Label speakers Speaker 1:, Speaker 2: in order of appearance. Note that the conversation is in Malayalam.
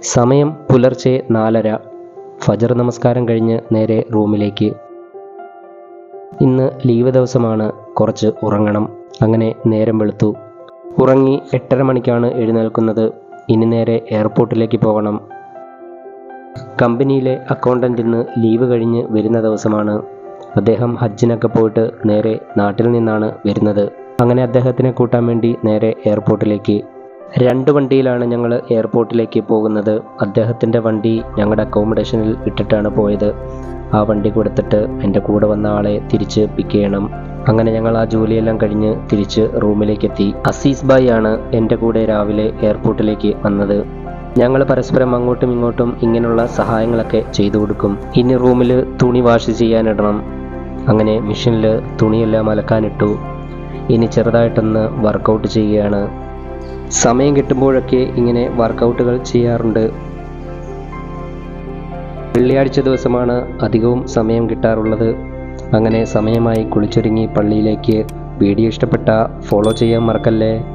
Speaker 1: സമയം പുലർച്ചെ നാലര. ഫജർ നമസ്കാരം കഴിഞ്ഞ് നേരെ റൂമിലേക്ക്. ഇന്ന് ലീവ് ദിവസമാണ്. കുറച്ച് ഉറങ്ങണം. അങ്ങനെ നേരം വെളുത്തു. ഉറങ്ങി എട്ടര മണിക്കാണ് എഴുന്നേൽക്കുന്നത്. ഇനി നേരെ എയർപോർട്ടിലേക്ക് പോകണം. കമ്പനിയിലെ അക്കൗണ്ടന്റ് ഇന്ന് ലീവ് കഴിഞ്ഞ് വരുന്ന ദിവസമാണ്. അദ്ദേഹം ഹജ്ജിനൊക്കെ പോയിട്ട് നേരെ നാട്ടിൽ നിന്നാണ് വരുന്നത്. അങ്ങനെ അദ്ദേഹത്തിനെ കൂട്ടാൻ വേണ്ടി നേരെ എയർപോർട്ടിലേക്ക്. രണ്ട് വണ്ടിയിലാണ് ഞങ്ങൾ എയർപോർട്ടിലേക്ക് പോകുന്നത്. അദ്ദേഹത്തിന്റെ വണ്ടി ഞങ്ങളുടെ അക്കോമഡേഷനിൽ ഇട്ടിട്ടാണ് പോയത്. ആ വണ്ടി കൊടുത്തിട്ട് എന്റെ കൂടെ വന്ന ആളെ തിരിച്ച് പിക്ക് ചെയ്യണം. അങ്ങനെ ഞങ്ങൾ ആ ജോലിയെല്ലാം കഴിഞ്ഞ് തിരിച്ച് റൂമിലേക്ക് എത്തി. അസീസ് ബായി ആണ് എന്റെ കൂടെ രാവിലെ എയർപോർട്ടിലേക്ക് വന്നത്. ഞങ്ങൾ പരസ്പരം അങ്ങോട്ടും ഇങ്ങോട്ടും ഇങ്ങനെയുള്ള സഹായങ്ങളൊക്കെ ചെയ്തു കൊടുക്കും. ഇനി റൂമിൽ തുണി വാഷ് ചെയ്യാനിടണം. അങ്ങനെ മെഷീനിൽ തുണിയെല്ലാം അലക്കാനിട്ടു. ഇനി ചെറുതായിട്ടൊന്ന് വർക്കൗട്ട് ചെയ്യുകയാണ്. സമയം കിട്ടുമ്പോഴൊക്കെ ഇങ്ങനെ വർക്കൗട്ടുകൾ ചെയ്യാറുണ്ട്. വെള്ളിയാഴ്ച ദിവസമാണ് അധികവും സമയം കിട്ടാറുള്ളത്. അങ്ങനെ സമയമായി കുളിച്ചൊരുങ്ങി പള്ളിയിലേക്ക്. വീഡിയോ ഇഷ്ടപ്പെട്ട ഫോളോ ചെയ്യാൻ മറക്കല്ലേ?